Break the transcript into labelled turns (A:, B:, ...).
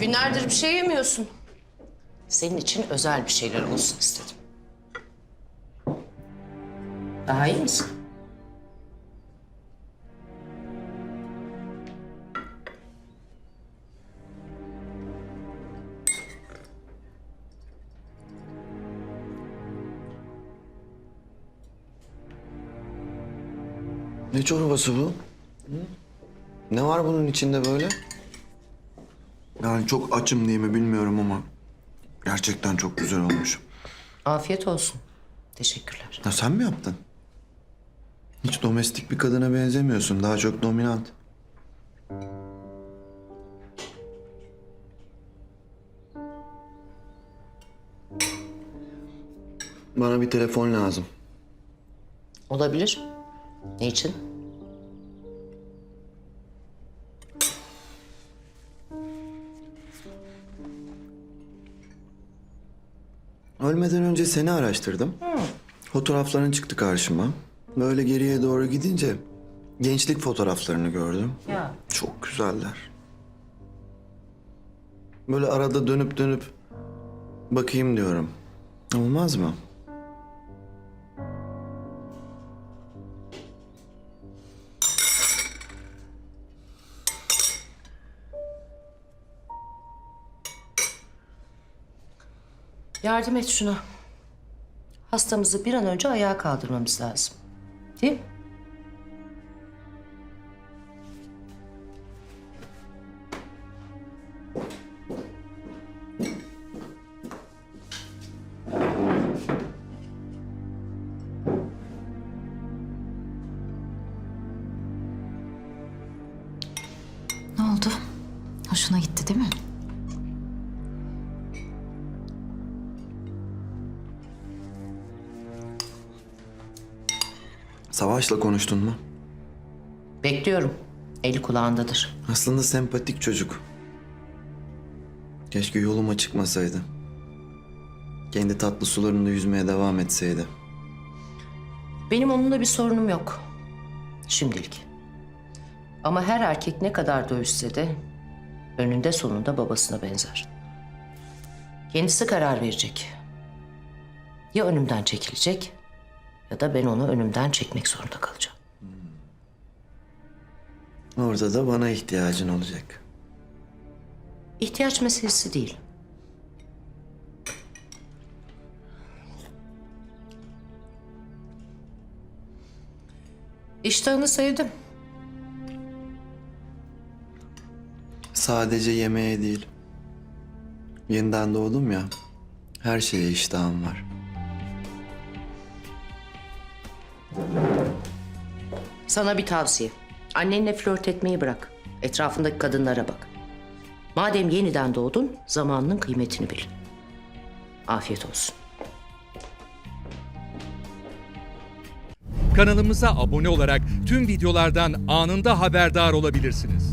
A: Günlerdir bir şey yemiyorsun. Senin için özel bir şeyler olsun istedim. Daha iyi misin?
B: Ne çorbası bu? Ne var bunun içinde böyle? Yani çok açım diye mi bilmiyorum ama gerçekten çok güzel olmuş.
A: Afiyet olsun. Teşekkürler.
B: Ya sen mi yaptın? Hiç domestik bir kadına benzemiyorsun. Daha çok dominant. Bana bir telefon lazım.
A: Olabilir. Ne için?
B: Ölmeden önce seni araştırdım. Fotoğrafların çıktı karşıma. Böyle geriye doğru gidince gençlik fotoğraflarını gördüm.
A: Ya.
B: Çok güzeller. Böyle arada dönüp dönüp bakayım diyorum. Olmaz mı?
A: Yardım et şuna. Hastamızı bir an önce ayağa kaldırmamız lazım. Değil mi?
C: Ne oldu? Hoşuna gitti değil mi?
B: Savaş'la konuştun mu?
A: Bekliyorum. Eli kulağındadır.
B: Aslında sempatik çocuk. Keşke yoluma çıkmasaydı. Kendi tatlı sularında yüzmeye devam etseydi.
A: Benim onunla bir sorunum yok. Şimdilik. Ama her erkek ne kadar dövüşse de önünde sonunda babasına benzer. Kendisi karar verecek. Ya önümden çekilecek ya da ben onu önümden çekmek zorunda kalacağım.
B: Orada da bana ihtiyacın olacak.
A: İhtiyaç meselesi değil. İştahını sevdim.
B: Sadece yemeğe değil. Yeniden doğdum ya. Her şeye iştahım var.
A: Sana bir tavsiye. Annenle flört etmeyi bırak. Etrafındaki kadınlara bak. Madem yeniden doğdun, zamanının kıymetini bil. Afiyet olsun.
D: Kanalımıza abone olarak tüm videolardan anında haberdar olabilirsiniz.